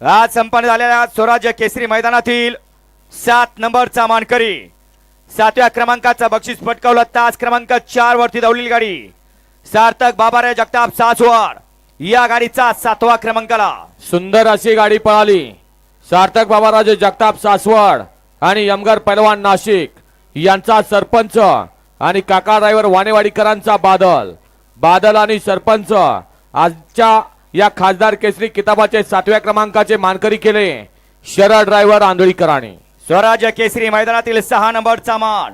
आज संपन्न झालेल्या स्वराज्य केसरी मैदानातील सात नंबरचा मानकरी. सातव्या क्रमांकाचा बक्षीस पटकावलं तास क्रमांक चार वरती धावलेली गाडी. सार्थक बाबाराय जगताप सासवाड. या गाडीचा सातवा क्रमांकाला. सुंदर अशी गाडी पळाली. सार्थक बाबाराजे जगताप सासवड आणि यमगर पैलवान नाशिक यांचा सरपंच आणि काका ड्रायव्हर वाणेवाडीकरांचा बादल. बादल आणि सरपंच आजच्या या खासदार केसरी किताबाचे सातव्या क्रमांकाचे मानकरी केले. शरद ड्रायव्हर आंधळीकरांनी. स्वराज्य केसरी मैदानातील सहा नंबरचा मान.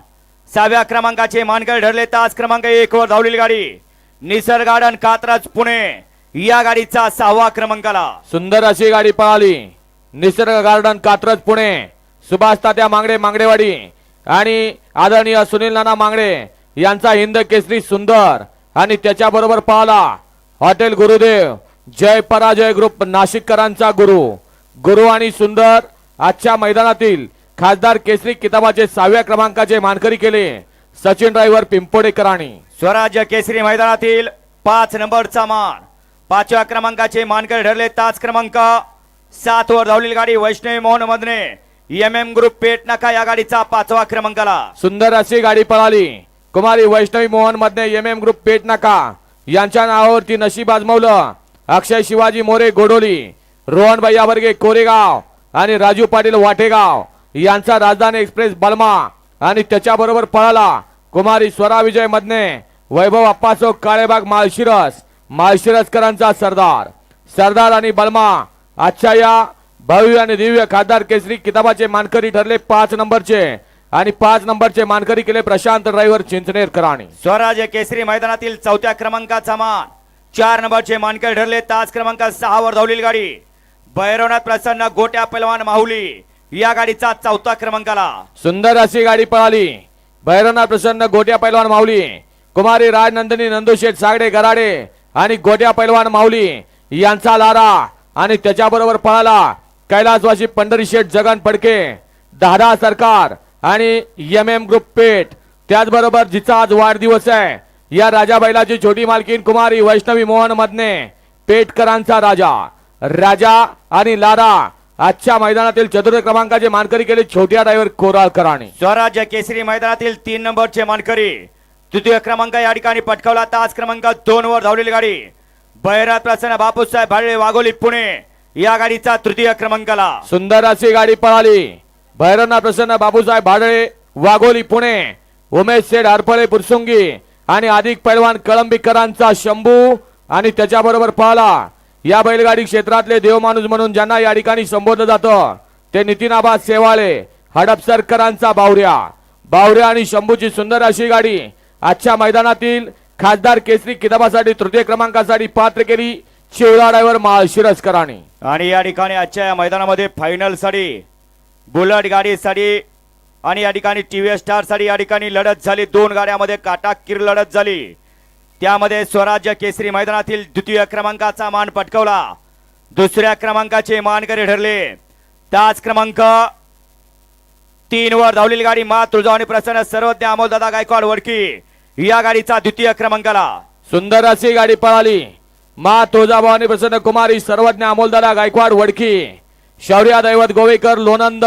सहाव्या क्रमांकाचे मानकरी ठरले तास क्रमांक एक वर धावलेली गाडी. निसर्ग गार्डन कात्रज पुणे. या गाडीचा सहावा क्रमांकाला सुंदर अशी गाडी पळाली. निसर्ग गार्डन कात्रज पुणे. सुभाष तात्या मांगडे मांगडेवाडी. आणि आदरणीय सुनील नाना मांगडे यांचा हिंद केसरी सुंदर आणि त्याच्याबरोबर पळाला. हॉटेल गुरुदेव. जय पराजय ग्रुप नाशिककरांचा गुरु. गुरु आणि सुंदर आजच्या मैदानातील खासदार केसरी किताबाचे सहाव्या क्रमांकाचे मानकरी केले. सचिन ड्रायव्हर पिंपोडेकरांनी. स्वराज्य केसरी मैदानातील पाच नंबरचा मान. पाचव्या क्रमांकाचे मानकरी ठरले. तास क्रमांक सात वर धावलेली गाडी Vaishnavi Mohan Madhane M M group Peth Naka या गाडीचा पाचवा क्रमांकाला. सुंदर अशी गाडी पळाली. कुमारी Vaishnavi मोहनमध्ये M M group Peth Naka. यांच्या नावावरती नशीब आजमावलं. अक्षय शिवाजी मोरे गोडोली रोहन भैया वर्गे कोरेगाव आणि राजू पाटील वाटेगाव यांचा राजधानी एक्सप्रेस बलमा आणि त्याच्याबरोबर पळाला कुमारी स्वरा विजय मधने वैभव अप्पासो काळेबाग माळशिरस माळशिरसकरांचा सरदार. सरदार आणि बलमा आजच्या या भव्य आणि दिव्य खासदार केसरी किताबाचे मानकरी ठरले पाच नंबरचे आणि पाच नंबरचे मानकरी केले प्रशांत ड्रायव्हर चिंचनेरकरांनी स्वराज्य केसरी मैदानातील चौथ्या क्रमांकाचा मान. चार नंबरचे मानकर ठरले. तास क्रमांक सहा वर धावलेली गाडी. भैरवनाथ प्रसन्न गोट्या पैलवान माहुली. या गाडीचा चौथा क्रमांकाला. सुंदर अशी गाडी पळाली. भैरवनाथ प्रसन्न गोट्या पैलवान माऊली कुमारी राजनंदिनी नंदुशेठ सागडे गराडे आणि गोट्या पैलवान माऊली यांचा लारा आणि त्याच्याबरोबर पळाला कैलासवासी पंढरी शेठ जगन फडके दादा सरकार आणि एम एम ग्रुप पेठ. त्याचबरोबर जिचा आज वाढदिवस आहे. या राजा बैलाची छोटी मालकीन कुमारी वैष्णवी मोहन मधने पेठकरांचा राजा. राजा आणि लारा आजच्या मैदानातील चतुर्थ क्रमांकाचे मानकरी केले छोट्या ड्रायव्हर कोराळकरांनी स्वराज्य केसरी मैदानातील तीन नंबरचे मानकरी. तृतीय क्रमांक या ठिकाणी पटकावला. तास क्रमांक दोन वर धावलेली गाडी. बैरात प्रसन्न बापूसाहेब भाडळे वाघोली पुणे. या गाडीचा तृतीय क्रमांकाला. सुंदर अशी गाडी पळाली. भैरवनाथ प्रसन्न बाबूसाहेब भाडळे वाघोली पुणे. उमेश शेठ हरपळे पुरसुंगी. आणि अधिक पैलवान कळंबीकरांचा शंभू आणि त्याच्याबरोबर पाहला या बैलगाडी क्षेत्रातले देवमाणूस म्हणून ज्यांना या ठिकाणी संबोधलं जातं ते नितीनाबा सेवाळे हडपसरकरांचा बावऱ्या. बावऱ्या आणि शंभूची सुंदर अशी गाडी आजच्या मैदानातील खासदार केसरी किताबासाठी तृतीय क्रमांकासाठी पात्र केली शिवला ड्रायव्हर माळशिरसकरांनी आणि या ठिकाणी आजच्या या मैदानामध्ये फायनलसाठी बुलट गाडीसाठी आणि या ठिकाणी टी व्ही स्टारसाठी या ठिकाणी लढत झाली. दोन गाड्यामध्ये काटाकीर लढत झाली. त्यामध्ये स्वराज्य केसरी मैदानातील द्वितीय क्रमांकाचा मान पटकवला. दुसऱ्या क्रमांकाचे मानकरी ठरले. त्याच क्रमांक तीन वर धावलेली गाडी मा तुळजावणी प्रसन्न सर्वज्ञ अमोलदादा गायकवाड वडकी या गाडीचा द्वितीय क्रमांकाला. सुंदर अशी गाडी पळाली. मा तुळजाभवानी प्रसन्न कुमारी सर्वज्ञ अमोलदादा गायकवाड वडकी. शौर्या दैवत गोवेकर लोनंद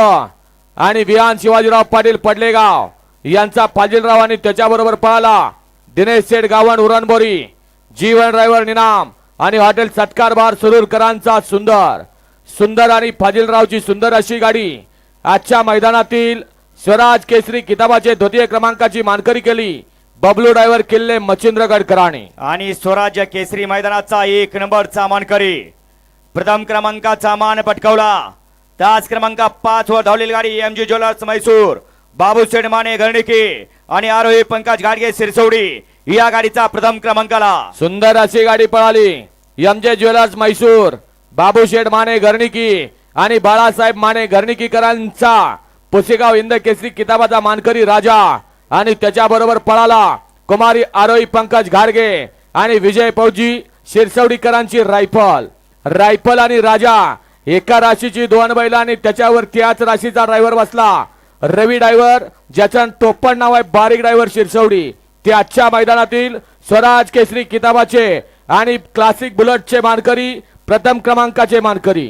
आणि विहान शिवाजीराव पाटील पडलेगाव. यांचा फाजीलराव आणि त्याच्याबरोबर पळाला. दिनेश शेठ गावण उरणबोरी जीवन ड्रायव्हर निनाम आणि हॉटेल सत्कार बार सुरूरकरांचा सुंदर. सुंदर आणि फाजीलरावची सुंदर अशी गाडी. आजच्या मैदानातील स्वराज केसरी किताबाचे द्वितीय क्रमांकाची मानकरी केली. बबलू ड्रायव्हर किल्ले मच्छिंद्रगडकरांनी. आणि स्वराज्य केसरी मैदानाचा एक नंबरचा मानकरी. प्रथम क्रमांकाचा मान पटकावला. तास क्रमांक पाच वर धावलेली गाडी M G jewellers Mysore. Babu Mane Gharanike आणि आरोही पंकज गाडगे सिरसवडी. या गाडीचा प्रथम क्रमांकाला. सुंदर अशी गाडी पळाली. M J jewellers Mysore. Babusheth Mane Gharaniki आणि बाळासाहेब माने घरणिकीकरांचा पुसेगाव इंद केसरी किताबाचा मानकरी राजा आणि त्याच्याबरोबर पळाला कुमारी आरोही पंकज घाडगे आणि विजय पौजी शिरसवडीकरांची रायफल. रायफल आणि राजा एका राशीची दोन बैल आणि त्याच्यावर त्याच राशीचा ड्रायव्हर बसला. रवी ड्रायव्हर ज्याचं टोपण नाव आहे बारीक ड्रायव्हर शिरसवडी. ते आजच्या मैदानातील स्वराज केसरी किताबाचे आणि क्लासिक बुलेटचे मानकरी प्रथम क्रमांकाचे मानकरी.